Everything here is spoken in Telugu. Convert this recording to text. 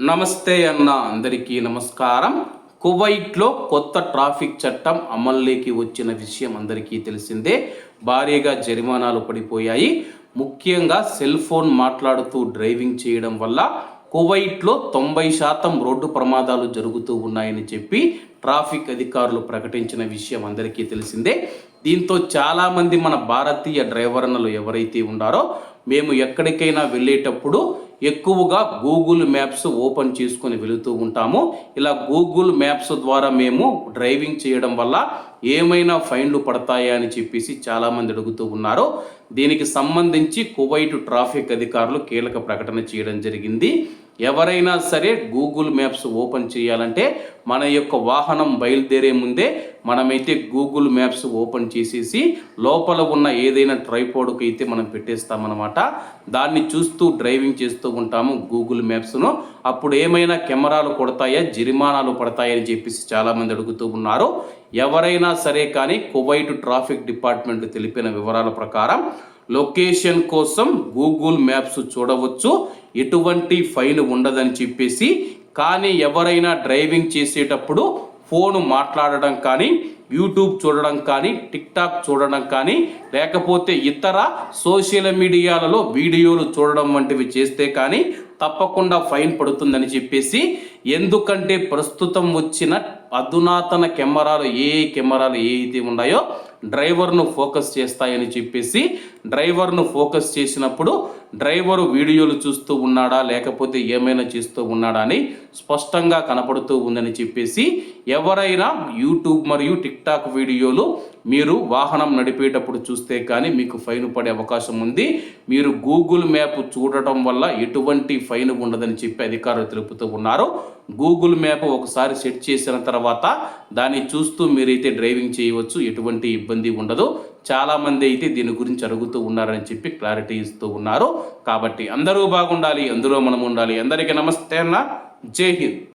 నమస్తే అన్న అందరికీ నమస్కారం. కువైట్లో కొత్త ట్రాఫిక్ చట్టం అమల్లోకి వచ్చిన విషయం అందరికీ తెలిసిందే. భారీగా జరిమానాలు పడిపోయాయి. ముఖ్యంగా సెల్ ఫోన్ మాట్లాడుతూ డ్రైవింగ్ చేయడం వల్ల కువైట్లో తొంభై శాతం రోడ్డు ప్రమాదాలు జరుగుతూ ఉన్నాయని చెప్పి ట్రాఫిక్ అధికారులు ప్రకటించిన విషయం అందరికీ తెలిసిందే. దీంతో చాలామంది మన భారతీయ డ్రైవర్నలు ఎవరైతే ఉన్నారో మేము ఎక్కడికైనా వెళ్ళేటప్పుడు ఎక్కువగా గూగుల్ మ్యాప్స్ ఓపెన్ చేసుకొని వెళుతూ ఉంటాము. ఇలా గూగుల్ మ్యాప్స్ ద్వారా మేము డ్రైవింగ్ చేయడం వల్ల ఏమైనా ఫైన్లు పడతాయా అని చెప్పేసి చాలామంది అడుగుతూ ఉన్నారు. దీనికి సంబంధించి కువైట్ ట్రాఫిక్ అధికారులు కీలక ప్రకటన చేయడం జరిగింది. ఎవరైనా సరే గూగుల్ మ్యాప్స్ ఓపెన్ చేయాలంటే మన యొక్క వాహనం బయలుదేరే ముందే మనమైతే గూగుల్ మ్యాప్స్ ఓపెన్ చేసేసి లోపల ఉన్న ఏదైనా ట్రైపోడ్కి అయితే మనం పెట్టేస్తామన్నమాట. దాన్ని చూస్తూ డ్రైవింగ్ చేస్తూ ఉంటాము గూగుల్ మ్యాప్స్ను. అప్పుడు ఏమైనా కెమెరాలు కొడతాయా జరిమానాలు పడతాయని చెప్పేసి చాలామంది అడుగుతూ ఉన్నారు. ఎవరైనా సరే కానీ కువైట్ ట్రాఫిక్ డిపార్ట్మెంట్ తెలిపిన వివరాల ప్రకారం లొకేషన్ కోసం గూగుల్ మ్యాప్స్ చూడవచ్చు. ఎటువంటి ఫైన్ ఉండదని చెప్పేసి కానీ ఎవరైనా డ్రైవింగ్ చేసేటప్పుడు ఫోన్ మాట్లాడడం కానీ యూట్యూబ్ చూడడం కానీ టిక్టాక్ చూడడం కానీ లేకపోతే ఇతర సోషల్ మీడియాలలో వీడియోలు చూడడం వంటివి చేస్తే కానీ తప్పకుండా ఫైన్ పడుతుందని చెప్పేసి ఎందుకంటే ప్రస్తుతం వచ్చిన అధునాతన కెమెరాలు ఏ కెమెరాలు ఏ అయితే ఉన్నాయో డ్రైవర్ను ఫోకస్ చేస్తాయని చెప్పేసి డ్రైవర్ను ఫోకస్ చేసినప్పుడు డ్రైవర్ వీడియోలు చూస్తూ ఉన్నాడా లేకపోతే ఏమైనా చేస్తూ ఉన్నాడా అని స్పష్టంగా కనపడుతూ ఉందని చెప్పేసి ఎవరైనా యూట్యూబ్ మరియు టిక్టాక్ వీడియోలు మీరు వాహనం నడిపేటప్పుడు చూస్తే కానీ మీకు ఫైన్ పడే అవకాశం ఉంది. మీరు గూగుల్ మ్యాప్ చూడటం వల్ల ఎటువంటి ఫైన్ ఉండదని చెప్పి అధికారులు తెలుపుతూ ఉన్నారు. గూగుల్ మ్యాప్ ఒకసారి సెట్ చేసిన తర్వాత దాన్ని చూస్తూ మీరైతే డ్రైవింగ్ చేయవచ్చు. ఎటువంటి ఇబ్బంది ఉండదు. చాలామంది అయితే దీని గురించి అడుగుతూ ఉన్నారని చెప్పి క్లారిటీ ఇస్తూ ఉన్నారు. కాబట్టి అందరూ బాగుండాలి. అందులో మనం ఉండాలి అందరికీ నమస్తే అన్న. జై హింద్.